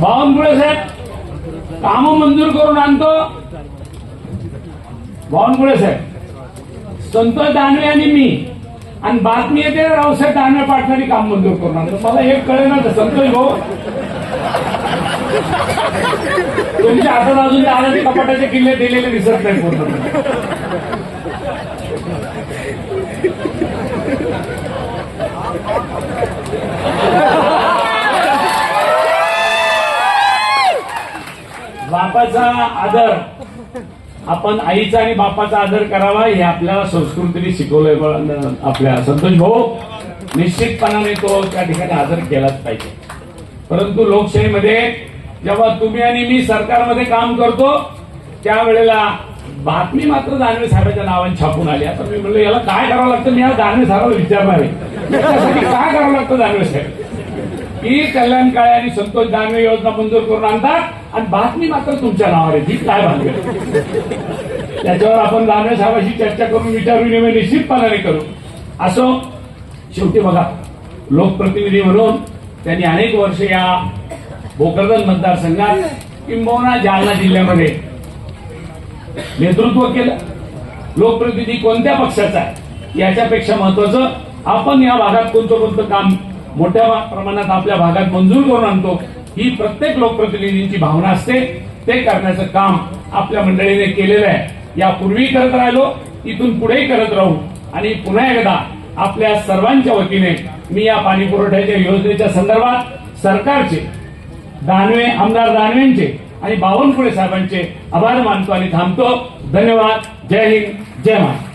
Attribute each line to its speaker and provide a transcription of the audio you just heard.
Speaker 1: बावनकुळे साहेब काम मंजूर करून आणतो. बावनकुळे साहेब संतोष दानवे आणि मी आणि बातमी येते रावसाहेब दानवे पाटणारी काम मंजूर करून आणतो. मला एक कळेना संतोष भाऊ. तुमच्या हातात अजून ते कपाटाचे किल्ले दिलेले दिसत नाही पूर्ण बापाचा आदर. आपण आईचा आणि बापाचा आदर करावा हे आपल्याला संस्कृतीने शिकवलंय आपल्या संतोष भाऊ. निश्चितपणाने तो त्या ठिकाणी आदर केलाच पाहिजे. परंतु लोकशाहीमध्ये जेव्हा तुम्ही आणि मी सरकारमध्ये काम करतो त्यावेळेला बातमी मात्र दानवे साहेबांच्या नावाने छापून आली. आता मी म्हणलं याला काय करावं लागतं? मी या दानवे साहेबाला विचारणार आहे. त्यासाठी काय करावं लागतं दानवे साहेब? की कल्याण काळे आणि संतोष दानवे योजना मंजूर करून आणतात. आणि बातमी मात्र तुमच्या नावावर आहे. ही काय भानगड त्याच्यावर आपण दानवे साहेबाशी चर्चा करून विचार विनिमय निश्चितपणाने करू. असो शेवटी बघा लोकप्रतिनिधी म्हणून त्यांनी अनेक वर्ष या भोकरदन मतदारसंघात किंबहुना जालना जिल्ह्यामध्ये नेतृत्व केलं. लोकप्रतिनिधी कोणत्या पक्षाचा आहे? याच्यापेक्षा महत्वाचं आपण या भागात कोणतं कोणतं काम मोठ्या प्रमाणात आपल्या भागात मंजूर करून आणतो ही प्रत्येक लोकप्रतिनिधींची भावना असते. ते करण्याचं काम आपल्या मंडळीने केलेलं आहे. यापूर्वी करत राहिलो इथून पुढेही करत राहू. आणि पुन्हा एकदा आपल्या सर्वांच्या वतीने मी या पाणी पुरवठ्याच्या योजनेच्या संदर्भात सरकारचे दानवे आमदार दानवेंचे आणि बावनकुळे साहेबांचे आभार मानतो आणि थांबतो. धन्यवाद. जय हिंद. जय महाराष्ट्र.